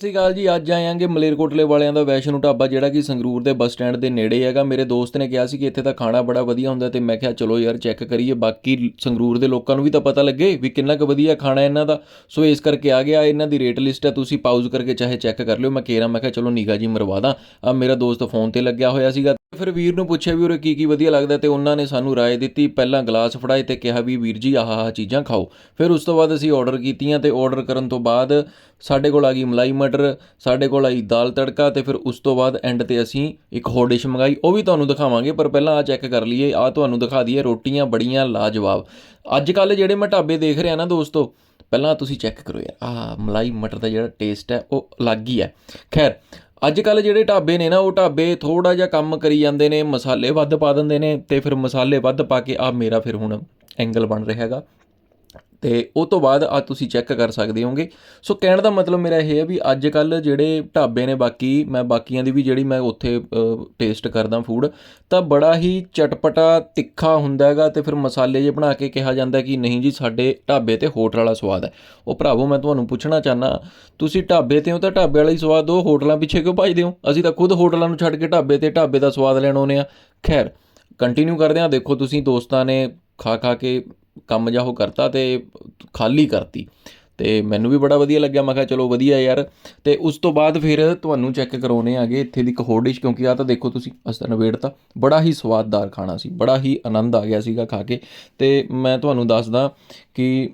ਸਤਿ ਸ਼੍ਰੀ ਅਕਾਲ ਜੀ, ਅੱਜ ਆਇਆਂਗੇ ਮਲੇਰਕੋਟਲੇ ਵਾਲਿਆਂ ਦਾ ਵੈਸ਼ਨੂ ਢਾਬਾ, ਜਿਹੜਾ ਕਿ ਸੰਗਰੂਰ ਦੇ ਬੱਸ ਸਟੈਂਡ ਦੇ ਨੇੜੇ ਹੈਗਾ। ਮੇਰੇ ਦੋਸਤ ਨੇ ਕਿਹਾ ਸੀ ਕਿ ਇੱਥੇ ਤਾਂ ਖਾਣਾ ਬੜਾ ਵਧੀਆ ਹੁੰਦਾ ਤੇ ਮੈਂ ਕਿਹਾ, ਚਲੋ ਯਾਰ, ਚੈੱਕ ਕਰੀਏ। ਬਾਕੀ ਸੰਗਰੂਰ ਦੇ ਲੋਕਾਂ ਨੂੰ ਵੀ ਤਾਂ ਪਤਾ ਲੱਗੇ ਵੀ ਕਿੰਨਾ ਕੁ ਵਧੀਆ ਖਾਣਾ ਇਹਨਾਂ ਦਾ। ਸੋ ਇਸ ਕਰਕੇ ਆ ਗਿਆ, ਇਹਨਾਂ ਦੀ ਰੇਟ ਲਿਸਟ ਹੈ, ਤੁਸੀਂ ਪਾਊਜ਼ ਕਰਕੇ ਚਾਹੇ ਚੈੱਕ ਕਰ ਲਿਓ। ਮੈਂ ਕੇਰਾ ਮੈਂ ਕਿਹਾ, ਚਲੋ ਨਿਗਾ ਜੀ, ਮਰਵਾ ਦਾਂ। ਆ ਮੇਰਾ ਦੋਸਤ ਫੋਨ ਤੇ ਲੱਗਿਆ ਹੋਇਆ ਸੀਗਾ। ਫਿਰ ਵੀਰ ਨੂੰ ਪੁੱਛਿਆ ਵੀ ਉਰੇ ਕੀ ਕੀ ਵਧੀਆ ਲੱਗਦਾ ਤੇ ਉਹਨਾਂ ਨੇ ਸਾਨੂੰ ਰਾਏ ਦਿੱਤੀ, ਪਹਿਲਾਂ ਗਲਾਸ ਫੜਾਏ ਤੇ ਕਿਹਾ ਵੀ ਵੀਰ ਜੀ ਆਹ ਆਹ ਚੀਜ਼ਾਂ ਖਾਓ। ਫਿਰ ਉਸ ਤੋਂ ਬਾਅਦ ਅਸੀਂ ਆਰਡਰ ਕੀਤੀਆਂ ਤੇ ਆਰਡਰ ਕਰਨ ਤੋਂ ਬਾਅਦ ਸਾਡੇ ਕੋਲ ਆ ਗਈ ਮਲਾਈ ਮਟਰ, ਸਾਡੇ ਕੋਲ ਆਈ ਦਾਲ ਤੜਕਾ ਤੇ ਫਿਰ ਉਸ ਤੋਂ ਬਾਅਦ ਐਂਡ ਤੇ ਅਸੀਂ ਇੱਕ ਹੋਰ ਡਿਸ਼ ਮੰਗਾਈ। ਉਹ ਵੀ ਤੁਹਾਨੂੰ ਦਿਖਾਵਾਂਗੇ, ਪਰ ਪਹਿਲਾਂ ਆ ਚੈੱਕ ਕਰ ਲਈਏ ਆ ਤੁਹਾਨੂੰ ਦਿਖਾ ਦਈਏ ਰੋਟੀਆਂ ਬੜੀਆਂ ਲਾਜਵਾਬ। ਅੱਜ ਕੱਲ ਜਿਹੜੇ ਮੈਂ ਢਾਬੇ ਦੇਖ ਰਿਹਾ ਨਾ ਦੋਸਤੋ, ਪਹਿਲਾਂ ਤੁਸੀਂ ਚੈੱਕ ਕਰੋ ਯਾਰ ਆ ਮਲਾਈ ਮਟਰ ਦਾ ਜਿਹੜਾ ਟੇਸਟ ਹੈ, ਉਹ ਅਲੱਗ ਹੀ ਹੈ। ਖੈਰ ਅੱਜ ਕੱਲ ਜਿਹੜੇ ਢਾਬੇ ਨੇ ਨਾ, ਉਹ ਢਾਬੇ ਥੋੜਾ ਜਿਹਾ ਕੰਮ ਕਰੀ ਜਾਂਦੇ ਨੇ, ਮਸਾਲੇ ਵੱਧ ਪਾ ਦਿੰਦੇ ਨੇ ਤੇ ਫਿਰ ਮਸਾਲੇ ਵੱਧ ਪਾ ਕੇ ਆ ਮੇਰਾ ਫਿਰ ਹੁਣ ਐਂਗਲ ਬਣ ਰਿਹਾ ਹੈਗਾ। ਤੇ ਉਹ ਤੋਂ ਬਾਅਦ ਆ ਤੁਸੀਂ ਚੈੱਕ ਕਰ ਸਕਦੇ ਹੋਗੇ ਸੋ ਕਹਿਣ ਦਾ ਮਤਲਬ ਮੇਰਾ ਇਹ ਹੈ ਵੀ ਅੱਜ ਕੱਲ ਜਿਹੜੇ ਢਾਬੇ ਨੇ ਬਾਕੀ, ਮੈਂ ਬਾਕੀਆਂ ਦੀ ਵੀ ਜਿਹੜੀ ਮੈਂ ਉੱਥੇ ਟੇਸਟ ਕਰਦਾ ਫੂਡ ਤਾਂ ਬੜਾ ਹੀ ਚਟਪਟਾ, ਤਿੱਖਾ ਹੁੰਦਾ ਹੈਗਾ ਤੇ ਫਿਰ ਮਸਾਲੇ ਜੇ ਬਣਾ ਕੇ ਕਿਹਾ ਜਾਂਦਾ ਕਿ ਨਹੀਂ ਜੀ, ਸਾਡੇ ਢਾਬੇ ਤੇ ਹੋਟਲ ਵਾਲਾ ਸਵਾਦ ਹੈ। ਉਹ ਭਰਾਵੋ, ਮੈਂ ਤੁਹਾਨੂੰ ਪੁੱਛਣਾ ਚਾਹਨਾ ਤੁਸੀਂ ਢਾਬੇ ਤੇ ਹੋ ਤਾਂ ਢਾਬੇ ਵਾਲਾ ਹੀ ਸਵਾਦ ਦੋ, ਹੋਟਲਾਂ ਪਿੱਛੇ ਕਿਉਂ ਭੱਜਦੇ ਹੋ? ਅਸੀਂ ਤਾਂ ਖੁਦ ਹੋਟਲਾਂ ਨੂੰ ਛੱਡ ਕੇ ਢਾਬੇ ਤੇ ਢਾਬੇ ਦਾ ਸਵਾਦ ਲੈਣ ਆਉਂਦੇ ਆ ਖੈਰ ਕੰਟੀਨਿਊ ਕਰਦੇ ਆ ਦੇਖੋ, ਤੁਸੀਂ ਦੋਸਤਾਂ ਨੇ ਖਾ ਖਾ ਕੇ ਕੰਮ ਜਿਹਾ ਉਹ ਕਰਤਾ ਅਤੇ ਖਾਲੀ ਕਰਤੀ। ਅਤੇ ਮੈਨੂੰ ਵੀ ਬੜਾ ਵਧੀਆ ਲੱਗਿਆ, ਮੈਂ ਕਿਹਾ ਚਲੋ ਵਧੀਆ ਯਾਰ। ਅਤੇ ਉਸ ਤੋਂ ਬਾਅਦ ਫਿਰ ਤੁਹਾਨੂੰ ਚੈੱਕ ਕਰਾਉਣੇ ਆਗੇ ਇੱਥੇ ਦੀ ਇੱਕ ਹੋਰ ਡਿਸ਼ ਕਿਉਂਕਿ ਆਹ ਤਾਂ ਦੇਖੋ ਤੁਸੀਂ ਅਸਤਾ ਨਵੇੜਤਾ ਬੜਾ ਹੀ ਸਵਾਦਦਾਰ ਖਾਣਾ ਸੀ, ਬੜਾ ਹੀ ਆਨੰਦ ਆ ਗਿਆ ਸੀਗਾ ਖਾ ਕੇ। ਅਤੇ ਮੈਂ ਤੁਹਾਨੂੰ ਦੱਸਦਾ ਕਿ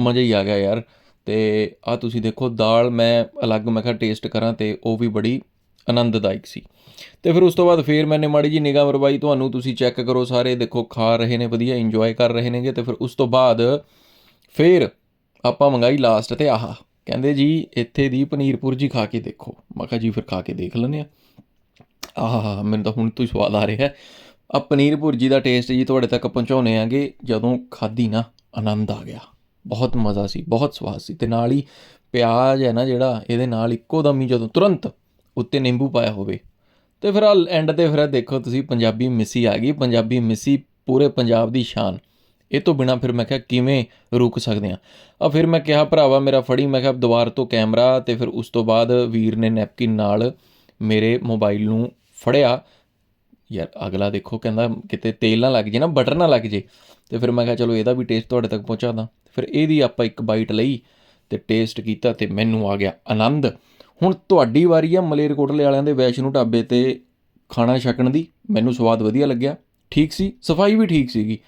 ਮਜ਼ਾ ਹੀ ਆ ਗਿਆ ਯਾਰ। ਅਤੇ ਆ ਤੁਸੀਂ ਦੇਖੋ, ਦਾਲ ਮੈਂ ਅਲੱਗ ਮੈਂ ਕਿਹਾ ਟੇਸਟ ਕਰਾਂ ਅਤੇ ਉਹ ਵੀ ਬੜੀ ਆਨੰਦਦਾਇਕ ਸੀ। ਤੇ ਫਿਰ ਉਸ ਤੋਂ ਬਾਅਦ ਫੇਰ ਮੈਨੇ ਮਾੜੀ ਜੀ ਨਿਗਾਹ ਮਰਵਾਈ ਤੁਹਾਨੂੰ ਤੁਸੀਂ ਚੈੱਕ ਕਰੋ ਸਾਰੇ, ਦੇਖੋ ਖਾ ਰਹੇ ਨੇ, ਵਧੀਆ ਇੰਜੋਏ ਕਰ ਰਹੇ ਨੇਗੇ। ਤੇ ਫਿਰ ਉਸ ਤੋਂ ਬਾਅਦ ਫੇਰ ਆਪਾਂ ਮੰਗਾਈ ਲਾਸਟ ਤੇ ਆਹ। ਕਹਿੰਦੇ ਜੀ, ਇੱਥੇ ਦੀ ਪਨੀਰ ਭੁਰਜੀ ਖਾ ਕੇ ਦੇਖੋ। ਮੈਂ ਕਿਹਾ ਜੀ, ਫਿਰ ਖਾ ਕੇ ਦੇਖ ਲੈਂਦੇ ਆ ਆਹ, ਮੈਨੂੰ ਤਾਂ ਹੁਣ ਤੋਂ ਹੀ ਸਵਾਦ ਆ ਰਿਹਾ। ਹੈ ਆ ਪਨੀਰ ਭੁਰਜੀ ਦਾ ਟੇਸਟ ਜੀ ਤੁਹਾਡੇ ਤੱਕ ਪਹੁੰਚਾਉਣੇ ਆਂਗੇ, ਜਦੋਂ ਖਾਧੀ ਨਾ, ਆਨੰਦ ਆ ਗਿਆ। ਬਹੁਤ ਮਜ਼ਾ ਸੀ, ਬਹੁਤ ਸਵਾਦ ਸੀ। ਤੇ ਨਾਲ ਹੀ ਪਿਆਜ਼ ਹੈ ਨਾ ਜਿਹੜਾ, ਇਹਦੇ ਨਾਲ ਇੱਕੋ ਦਮ ਹੀ ਜਦੋਂ ਤੁਰੰਤ ਉੱਤੇ ਨਿੰਬੂ ਪਾਇਆ ਹੋਵੇ। ਤੇ ਫਿਰ ਆ ਐਂਡ ਤੇ ਫਿਰ ਦੇਖੋ ਤੁਸੀਂ ਪੰਜਾਬੀ ਮਿੱਸੀ ਆ ਗਈ। ਪੰਜਾਬੀ ਮਿੱਸੀ ਪੂਰੇ ਪੰਜਾਬ ਦੀ ਸ਼ਾਨ। ਇਹ ਤੋਂ ਬਿਨਾ ਫਿਰ ਮੈਂ ਕਿਹਾ ਕਿਵੇਂ ਰੁਕ ਸਕਦੇ ਆ ਆ ਫਿਰ ਮੈਂ ਕਿਹਾ, ਭਰਾਵਾ, ਮੇਰਾ ਫੜੀ। ਮੈਂ ਕਿਹਾ, ਦੁਬਾਰ ਤੋਂ ਕੈਮਰਾ। ਤੇ ਫਿਰ ਉਸ ਤੋਂ ਬਾਅਦ ਵੀਰ ਨੇ ਨੈਪਕਿਨ ਨਾਲ ਮੇਰੇ ਮੋਬਾਈਲ ਨੂੰ ਫੜਿਆ। ਯਾਰ, ਅਗਲਾ ਦੇਖੋ ਕਹਿੰਦਾ, ਕਿਤੇ ਤੇਲ ਨਾ ਲੱਗ ਜੇ ਨਾ, ਬਟਰ ਨਾ ਲੱਗ ਜੇ। ਤੇ ਫਿਰ ਮੈਂ ਕਿਹਾ, ਚਲੋ, ਇਹਦਾ ਵੀ ਟੇਸਟ ਤੁਹਾਡੇ ਤੱਕ ਪਹੁੰਚਾਦਾ ਫਿਰ ਇਹਦੀ ਆਪਾਂ ਇੱਕ ਬਾਈਟ ਲਈ ਤੇ ਟੇਸਟ ਕੀਤਾ ਤੇ ਮੈਨੂੰ ਆ ਗਿਆ ਆਨੰਦ। ਹੁਣ ਤੁਹਾਡੀ ਵਾਰੀ ਆ ਮਲੇਰਕੋਟਲੇ ਵਾਲਿਆਂ ਦੇ ਵੈਸ਼ਨੂ ਢਾਬੇ ਤੇ ਖਾਣਾ ਛਕਣ ਦੀ। ਮੈਨੂੰ ਸਵਾਦ ਵਧੀਆ ਲੱਗਿਆ। ਠੀਕ ਸੀ? ਸਫ਼ਾਈ ਵੀ ਠੀਕ ਸੀਗੀ।